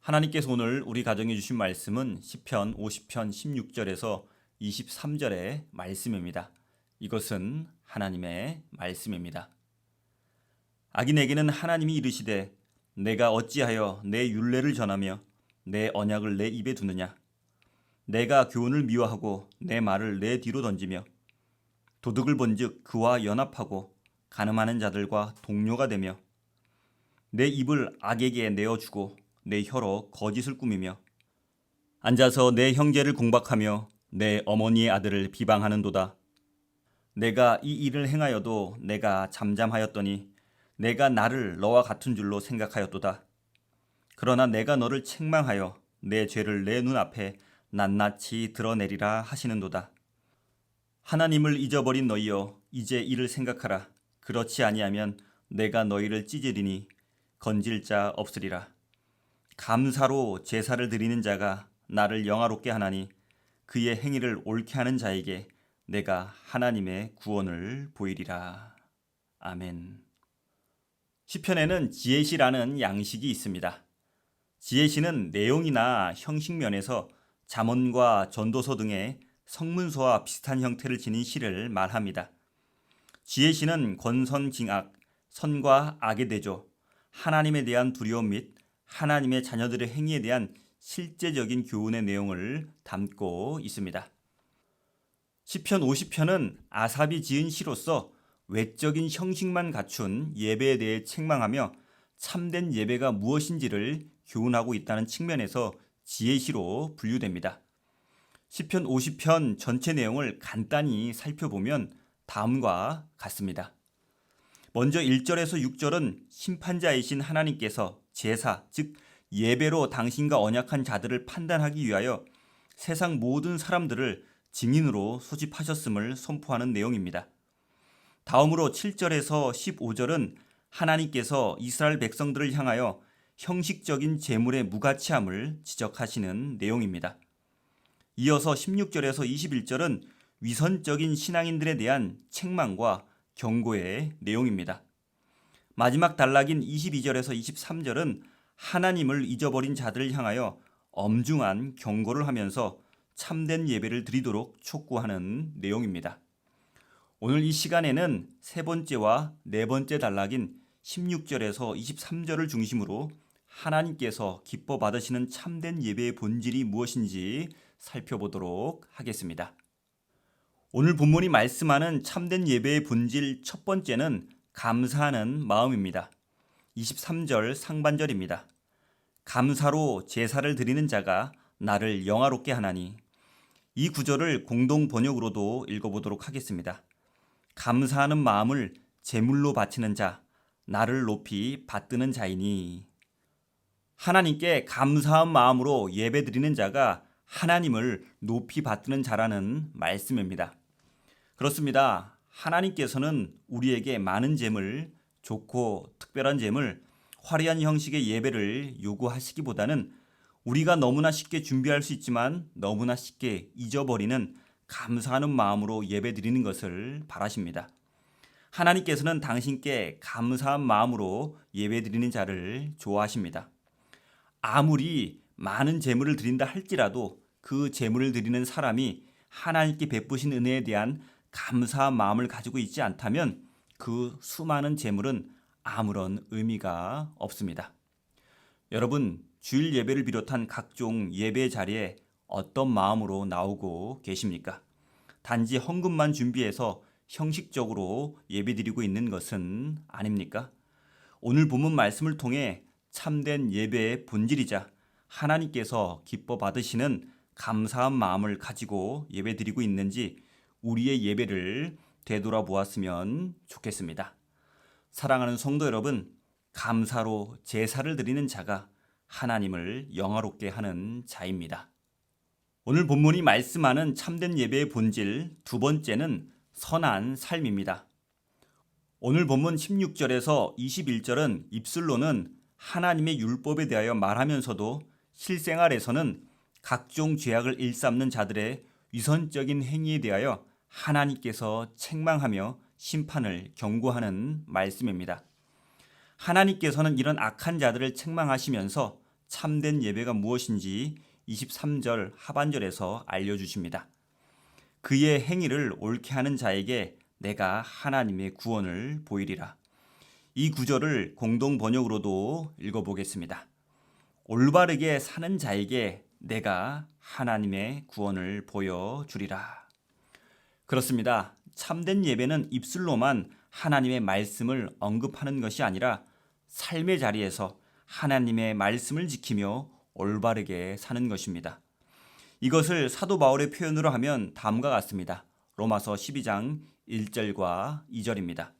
하나님께서 오늘 우리 가정에 주신 말씀은 시편 50편 16절에서 23절의 말씀입니다. 이것은 하나님의 말씀입니다. 악인에게는 하나님이 이르시되 내가 어찌하여 내 율례를 전하며 내 언약을 내 입에 두느냐 내가 교훈을 미워하고 내 말을 내 뒤로 던지며 도둑을 본즉 그와 연합하고 가늠하는 자들과 동료가 되며 내 입을 악에게 내어 주고 내 혀로 거짓을 꾸미며 앉아서 내 형제를 공박하며 내 어머니의 아들을 비방하는도다. 내가 이 일을 행하여도 내가 잠잠하였더니 내가 나를 너와 같은 줄로 생각하였도다. 그러나 내가 너를 책망하여 내 죄를 내 눈앞에 낱낱이 드러내리라 하시는도다. 하나님을 잊어버린 너희여 이제 이를 생각하라. 그렇지 아니하면 내가 너희를 찢으리니 건질 자 없으리라. 감사로 제사를 드리는 자가 나를 영화롭게 하나니 그의 행위를 옳게 하는 자에게 내가 하나님의 구원을 보이리라. 아멘. 시편에는 지혜시라는 양식이 있습니다. 지혜시는 내용이나 형식 면에서 잠언과 전도서 등의 성문서와 비슷한 형태를 지닌 시를 말합니다. 지혜시는 권선징악, 선과 악의 대조, 하나님에 대한 두려움 및 하나님의 자녀들의 행위에 대한 실제적인 교훈의 내용을 담고 있습니다. 시편 50편은 아삽이 지은 시로서 외적인 형식만 갖춘 예배에 대해 책망하며 참된 예배가 무엇인지를 교훈하고 있다는 측면에서 지혜시로 분류됩니다. 시편 50편 전체 내용을 간단히 살펴보면 다음과 같습니다. 먼저 1절에서 6절은 심판자이신 하나님께서 제사, 즉 예배로 당신과 언약한 자들을 판단하기 위하여 세상 모든 사람들을 증인으로 소집하셨음을 선포하는 내용입니다. 다음으로 7절에서 15절은 하나님께서 이스라엘 백성들을 향하여 형식적인 재물의 무가치함을 지적하시는 내용입니다. 이어서 16절에서 21절은 위선적인 신앙인들에 대한 책망과 경고의 내용입니다. 마지막 단락인 22절에서 23절은 하나님을 잊어버린 자들을 향하여 엄중한 경고를 하면서 참된 예배를 드리도록 촉구하는 내용입니다. 오늘 이 시간에는 세 번째와 네 번째 단락인 16절에서 23절을 중심으로 하나님께서 기뻐 받으시는 참된 예배의 본질이 무엇인지 살펴보도록 하겠습니다. 오늘 본문이 말씀하는 참된 예배의 본질 첫 번째는 감사하는 마음입니다. 23절 상반절입니다. 감사로 제사를 드리는 자가 나를 영화롭게 하나니 이 구절을 공동 번역으로도 읽어보도록 하겠습니다. 감사하는 마음을 제물로 바치는 자, 나를 높이 받드는 자이니 하나님께 감사한 마음으로 예배드리는 자가 하나님을 높이 받드는 자라는 말씀입니다. 그렇습니다. 하나님께서는 우리에게 많은 재물, 좋고 특별한 재물, 화려한 형식의 예배를 요구하시기보다는 우리가 너무나 쉽게 준비할 수 있지만 너무나 쉽게 잊어버리는 감사하는 마음으로 예배 드리는 것을 바라십니다. 하나님께서는 당신께 감사한 마음으로 예배 드리는 자를 좋아하십니다. 아무리 많은 재물을 드린다 할지라도 그 재물을 드리는 사람이 하나님께 베푸신 은혜에 대한 감사한 마음을 가지고 있지 않다면 그 수많은 재물은 아무런 의미가 없습니다. 여러분, 주일 예배를 비롯한 각종 예배 자리에 어떤 마음으로 나오고 계십니까? 단지 헌금만 준비해서 형식적으로 예배 드리고 있는 것은 아닙니까? 오늘 본문 말씀을 통해 참된 예배의 본질이자 하나님께서 기뻐 받으시는 감사한 마음을 가지고 예배 드리고 있는지 우리의 예배를 되돌아보았으면 좋겠습니다. 사랑하는 성도 여러분, 감사로 제사를 드리는 자가 하나님을 영화롭게 하는 자입니다. 오늘 본문이 말씀하는 참된 예배의 본질 두 번째는 선한 삶입니다. 오늘 본문 16절에서 21절은 입술로는 하나님의 율법에 대하여 말하면서도 실생활에서는 각종 죄악을 일삼는 자들의 위선적인 행위에 대하여 하나님께서 책망하며 심판을 경고하는 말씀입니다. 하나님께서는 이런 악한 자들을 책망하시면서 참된 예배가 무엇인지 23절 하반절에서 알려주십니다. 그의 행위를 옳게 하는 자에게 내가 하나님의 구원을 보이리라. 이 구절을 공동 번역으로도 읽어보겠습니다. 올바르게 사는 자에게 내가 하나님의 구원을 보여주리라. 그렇습니다. 참된 예배는 입술로만 하나님의 말씀을 언급하는 것이 아니라 삶의 자리에서 하나님의 말씀을 지키며 올바르게 사는 것입니다. 이것을 사도 바울의 표현으로 하면 다음과 같습니다. 로마서 12장 1절과 2절입니다.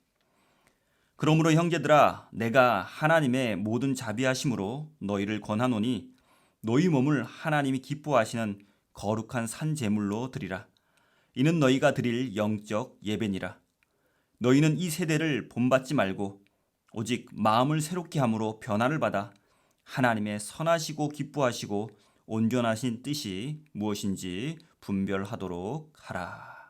그러므로 형제들아 내가 하나님의 모든 자비하심으로 너희를 권하노니 너희 몸을 하나님이 기뻐하시는 거룩한 산 제물로 드리라. 이는 너희가 드릴 영적 예배니라. 너희는 이 세대를 본받지 말고 오직 마음을 새롭게 함으로 변화를 받아 하나님의 선하시고 기뻐하시고 온전하신 뜻이 무엇인지 분별하도록 하라.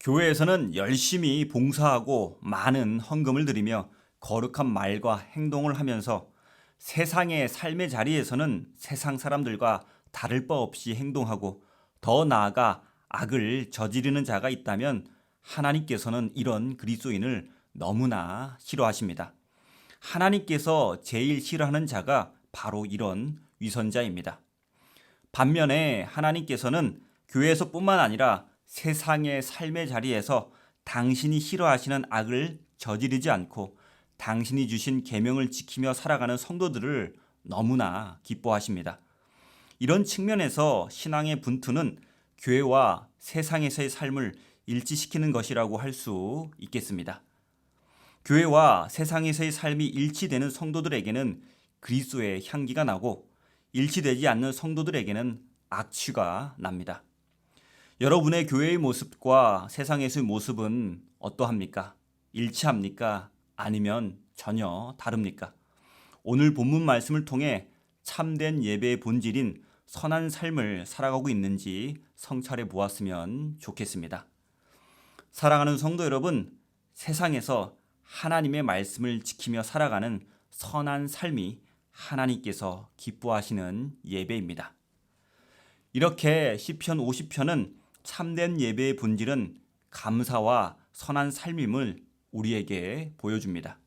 교회에서는 열심히 봉사하고 많은 헌금을 드리며 거룩한 말과 행동을 하면서 세상의 삶의 자리에서는 세상 사람들과 다를 바 없이 행동하고 더 나아가 악을 저지르는 자가 있다면 하나님께서는 이런 그리스도인을 너무나 싫어하십니다. 하나님께서 제일 싫어하는 자가 바로 이런 위선자입니다. 반면에 하나님께서는 교회에서뿐만 아니라 세상의 삶의 자리에서 당신이 싫어하시는 악을 저지르지 않고 당신이 주신 계명을 지키며 살아가는 성도들을 너무나 기뻐하십니다. 이런 측면에서 신앙의 분투는 교회와 세상에서의 삶을 일치시키는 것이라고 할 수 있겠습니다. 교회와 세상에서의 삶이 일치되는 성도들에게는 그리스도의 향기가 나고 일치되지 않는 성도들에게는 악취가 납니다. 여러분의 교회의 모습과 세상에서의 모습은 어떠합니까? 일치합니까? 아니면 전혀 다릅니까? 오늘 본문 말씀을 통해 참된 예배의 본질인 선한 삶을 살아가고 있는지 성찰해 보았으면 좋겠습니다. 사랑하는 성도 여러분, 세상에서 하나님의 말씀을 지키며 살아가는 선한 삶이 하나님께서 기뻐하시는 예배입니다. 이렇게 시편 50편은 참된 예배의 본질은 감사와 선한 삶임을 우리에게 보여줍니다.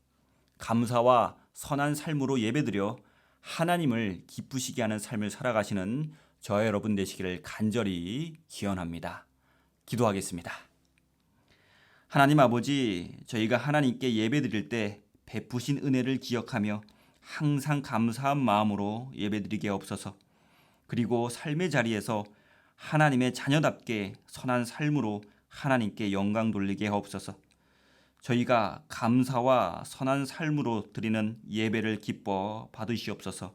감사와 선한 삶으로 예배드려 하나님을 기쁘시게 하는 삶을 살아가시는 저 여러분 되시기를 간절히 기원합니다. 기도하겠습니다. 하나님 아버지, 저희가 하나님께 예배 드릴 때 베푸신 은혜를 기억하며 항상 감사한 마음으로 예배 드리게 없어서 그리고 삶의 자리에서 하나님의 자녀답게 선한 삶으로 하나님께 영광 돌리게 하옵소서. 저희가 감사와 선한 삶으로 드리는 예배를 기뻐 받으시옵소서.